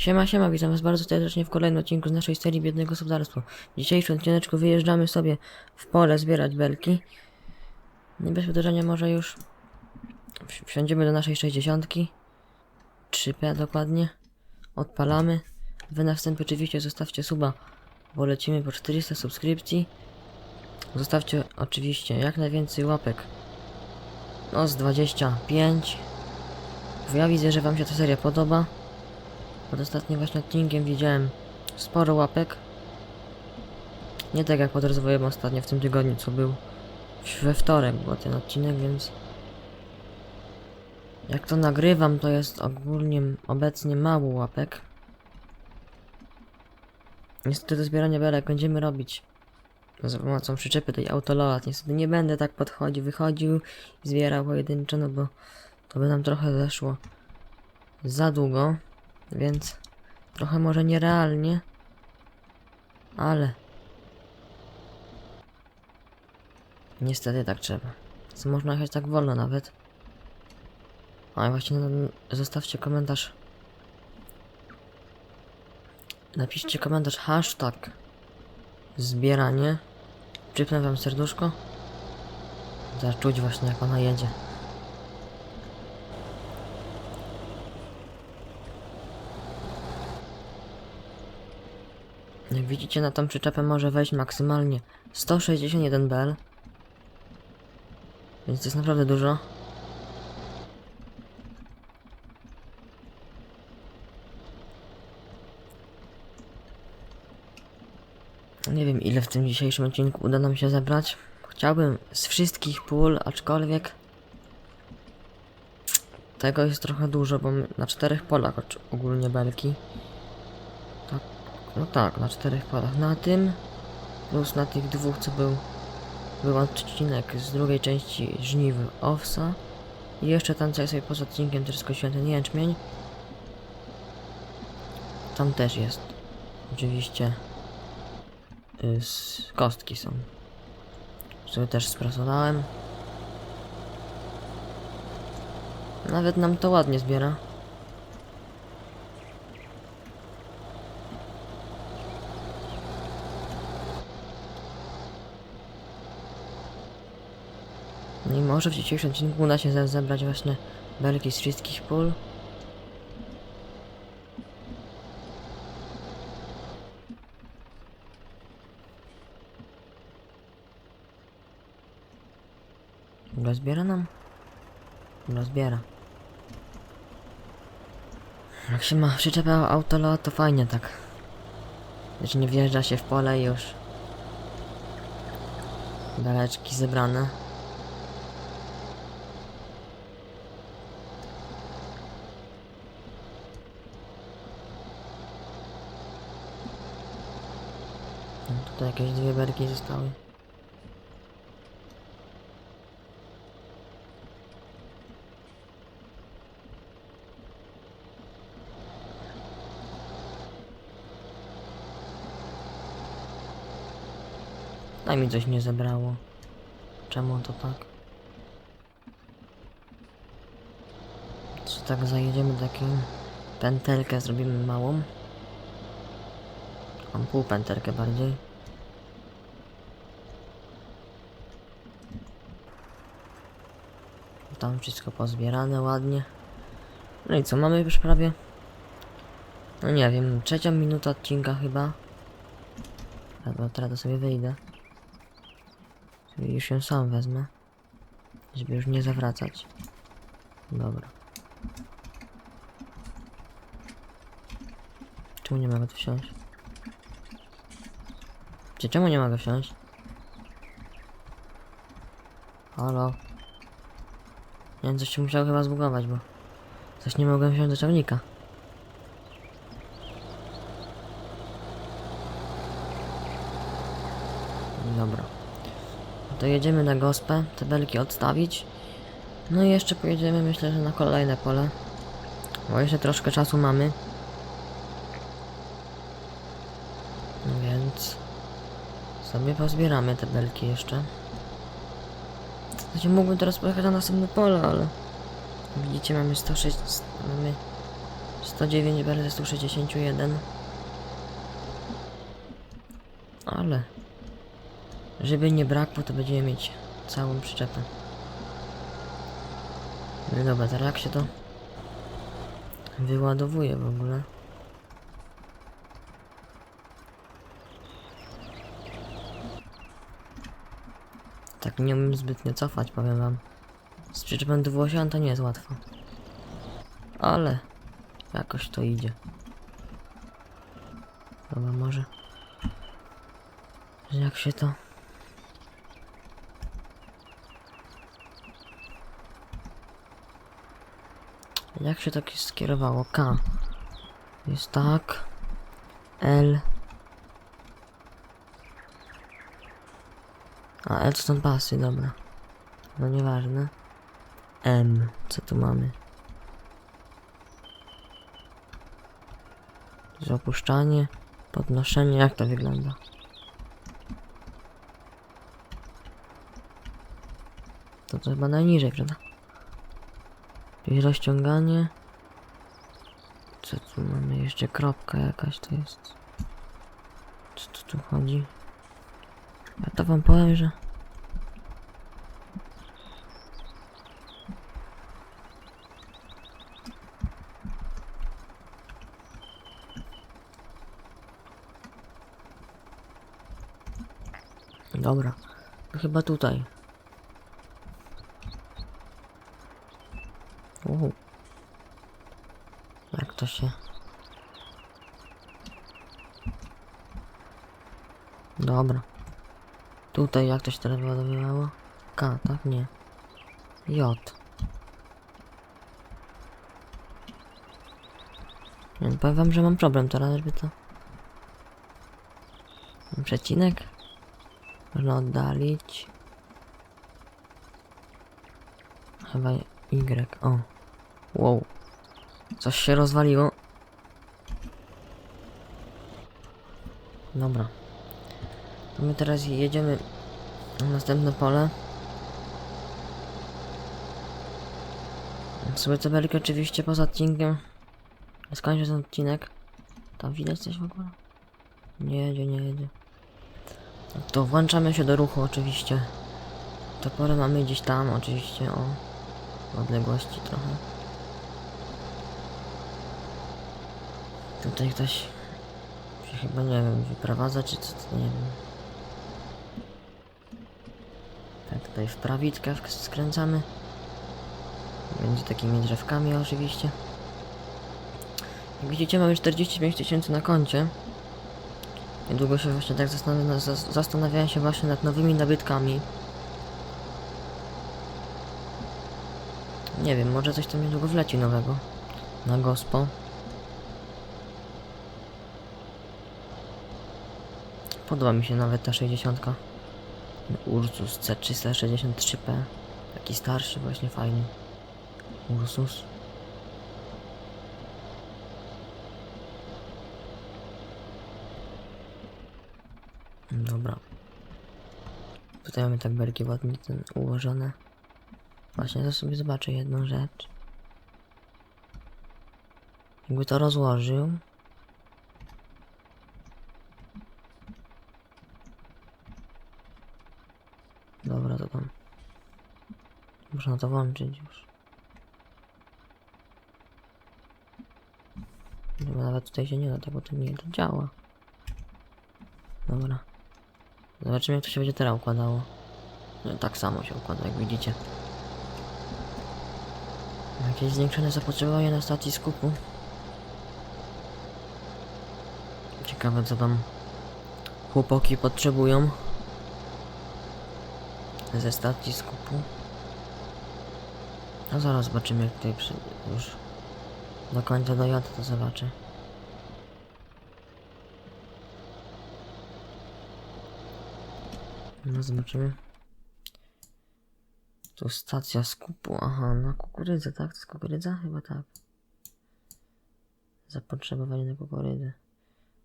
Siema, siema, witam was bardzo serdecznie w kolejnym odcinku z naszej serii Biedne Gospodarstwo. W dzisiejszym odcineczku wyjeżdżamy sobie w pole zbierać belki. Nie bez uderzenia może już wsi- wsiądziemy do naszej 60. 3P dokładnie. Odpalamy. Wy na wstępie oczywiście zostawcie suba, bo lecimy po 400 subskrypcji. Zostawcie oczywiście jak najwięcej łapek. No z 25. Bo ja widzę, że wam się ta seria podoba. Pod ostatnim właśnie odcinkiem widziałem sporo łapek. Nie tak jak pod rozwojem ostatnio w tym tygodniu, co był we wtorek był ten odcinek, więc jak to nagrywam, to jest ogólnie obecnie mało łapek. Niestety do zbierania belek będziemy robić za pomocą przyczepy tej autoload. Niestety nie będę tak podchodził, wychodził i zbierał pojedynczo, no bo to by nam trochę zeszło za długo. Więc trochę może nierealnie, ale niestety tak trzeba. Co można jechać tak wolno nawet. A właśnie zostawcie komentarz. Napiszcie komentarz hashtag zbieranie. Przypnę wam serduszko. Zaczuć właśnie jak ona jedzie. Jak widzicie na tą przyczepę może wejść maksymalnie 161 bel. Więc to jest naprawdę dużo. Nie wiem ile w tym dzisiejszym odcinku uda nam się zebrać. Chciałbym z wszystkich pól, aczkolwiek tego jest trochę dużo, bo na czterech polach ogólnie belki. No tak, na czterech polach. Na tym plus na tych dwóch, co był był odcinek z drugiej części żniw owsa. I jeszcze tam co ja sobie poza odcinkiem też skosiłem ten jęczmień. Tam też jest. Oczywiście y, z kostki są. Sobie też sprasowałem. Nawet nam to ładnie zbiera. Może w dzisiejszym odcinku uda się ze- zebrać właśnie belki z wszystkich pól. Rozbiera nam? Rozbiera. Jak się ma przyczepę autolo, to fajnie tak. Że nie wjeżdża się w pole i już. Beleczki zebrane. Tutaj jakieś dwie berki zostały. A mi coś nie zebrało. Czemu to tak? Czy tak zajedziemy taką pętelkę zrobimy małą? Mam pół pętelkę bardziej. Tam wszystko pozbierane ładnie. No i co, mamy już prawie? No nie wiem, trzecia minuta odcinka chyba. Albo teraz to sobie wyjdę. Sobie już ją sam wezmę. Żeby już nie zawracać. Dobra. Czemu nie mogę tu wsiąść? Czy czemu nie mogę wsiąść? Halo? Nie coś się musiało chyba zbugować, bo... Coś nie mogłem wsiąść do ciągnika. Dobra. To jedziemy na gospę, te belki odstawić. No i jeszcze pojedziemy myślę, że na kolejne pole. Bo jeszcze troszkę czasu mamy. Więc sobie pozbieramy te belki jeszcze. Znaczy mógłbym teraz pojechać na następne pole, ale widzicie mamy 106, mamy 109 bel ze 161. Ale żeby nie brakło, to będziemy mieć całą przyczepę. No dobra, teraz jak się to wyładowuje w ogóle? Nie umiem zbytnio cofać, powiem wam. Z przyczepem do Włosian to nie jest łatwo. Ale jakoś to idzie. Dobra, może. Jak się to. Jak się tak skierowało? K. Jest tak. L. A są pasy, dobra. No nieważne. M. Co tu mamy? Zapuszczanie, podnoszenie, jak to wygląda? To to chyba najniżej, prawda? Czyli rozciąganie. Co tu mamy? Jeszcze kropka jakaś to jest. Co tu, tu chodzi? Ja to wam powiem, że... Dobra, chyba tutaj. Uhu. Jak to się... Dobra. Tutaj jak to się teraz wyładowywało? K, tak? Nie. J. Nie, no powiem wam, że mam problem teraz, żeby to... Przecinek? Można oddalić. Chyba Y. O. Wow. Coś się rozwaliło. Dobra. My teraz jedziemy na następne pole. Sobie tabelkę oczywiście poza odcinkiem. Skończę ten odcinek. Tam widać coś w ogóle? Nie jedzie, nie jedzie. To włączamy się do ruchu oczywiście. To pole mamy gdzieś tam oczywiście o odległości trochę. Tutaj ktoś się chyba nie wiem, wyprowadza czy co, nie wiem. Tak, tutaj w prawitkę wk- skręcamy. Między takimi drzewkami oczywiście. Jak widzicie mamy 45 tysięcy na koncie. Niedługo się właśnie tak zastanawia, zas- zastanawiałem się właśnie nad nowymi nabytkami. Nie wiem, może coś tam niedługo wleci nowego. Na gospo. Podoba mi się nawet ta 60. Ursus C363P. Taki starszy, właśnie fajny. Ursus. Dobra. Tutaj mamy tak belki ładnie ten ułożone. Właśnie to sobie zobaczę jedną rzecz. Jakby to rozłożył. Dobra, to tam. Można to włączyć już. Chyba nawet tutaj się nie da, tak, bo to nie to działa. Dobra. Zobaczymy jak to się będzie teraz układało. No, tak samo się układa, jak widzicie. Jakieś zwiększone zapotrzebowanie na stacji skupu. Ciekawe co tam chłopaki potrzebują. Ze stacji skupu. No zaraz zobaczymy jak tutaj przy... już do końca dojadę to zobaczę. No zobaczymy. Tu stacja skupu, aha, na kukurydzę, tak? To jest kukurydza? Chyba tak. Zapotrzebowanie na kukurydzę.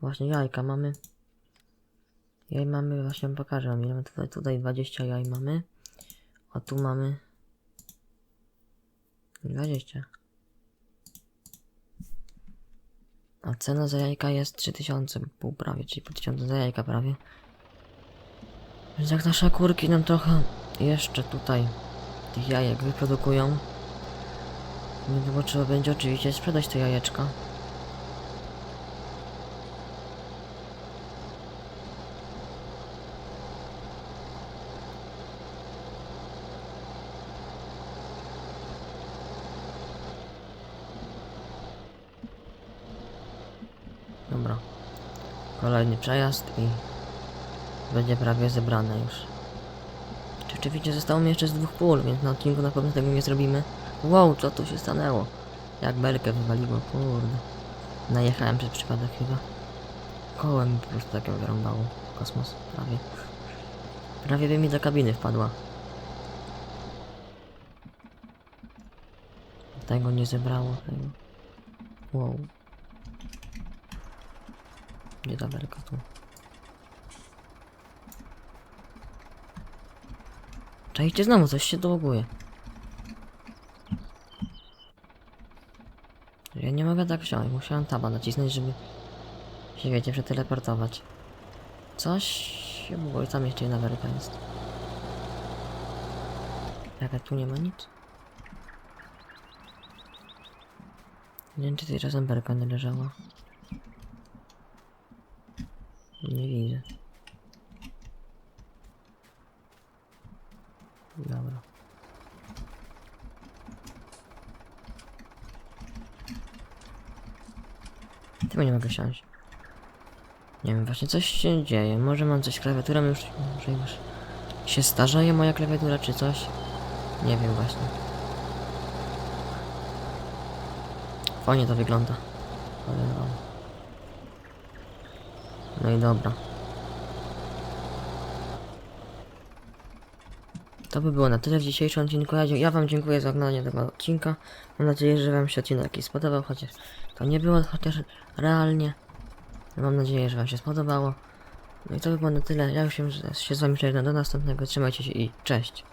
Właśnie jajka mamy. Jaj mamy, właśnie wam pokażę mamy tutaj, tutaj 20 jaj mamy. A tu mamy 20. A cena za jajka jest 3000, pół prawie, czyli pół tysiąca za jajka prawie. Więc jak nasze kurki nam trochę jeszcze tutaj tych jajek wyprodukują, niedługo trzeba będzie oczywiście sprzedać te jajeczka. Dobra. Kolejny przejazd i będzie prawie zebrane już. Czy Oczywiście zostało mi jeszcze z dwóch pól, więc na odcinku na pewno tego nie zrobimy. Wow, co tu się stanęło? Jak belkę wywaliło, kurde. Najechałem przez przypadek chyba. Kołem po prostu takie wyrąbało. Kosmos, prawie. Prawie by mi do kabiny wpadła. Tego nie zebrało, tego. Wow. Ta belka tu? Czajcie znowu, coś się dołoguje. Ja nie mogę tak wziąć, musiałem taba nacisnąć, żeby się wiecie, przeteleportować. Coś się było, tam jeszcze jedna belka jest. Jaka tu nie ma nic? Nie wiem, czy tej czasem belka nie leżała. Nie widzę. Dobra. Chyba nie mogę siąść. Nie wiem, właśnie coś się dzieje. Może mam coś klawiaturą już, może już się starzeje moja klawiatura, czy coś? Nie wiem właśnie. Fajnie to wygląda. Ale no. No i dobra. To by było na tyle w dzisiejszym odcinku. Ja, wam dziękuję za oglądanie tego odcinka. Mam nadzieję, że wam się odcinek jakiś spodobał, chociaż to nie było chociaż realnie. Mam nadzieję, że wam się spodobało. No i to by było na tyle. Ja już się, się z wami żegnam do następnego. Trzymajcie się i cześć.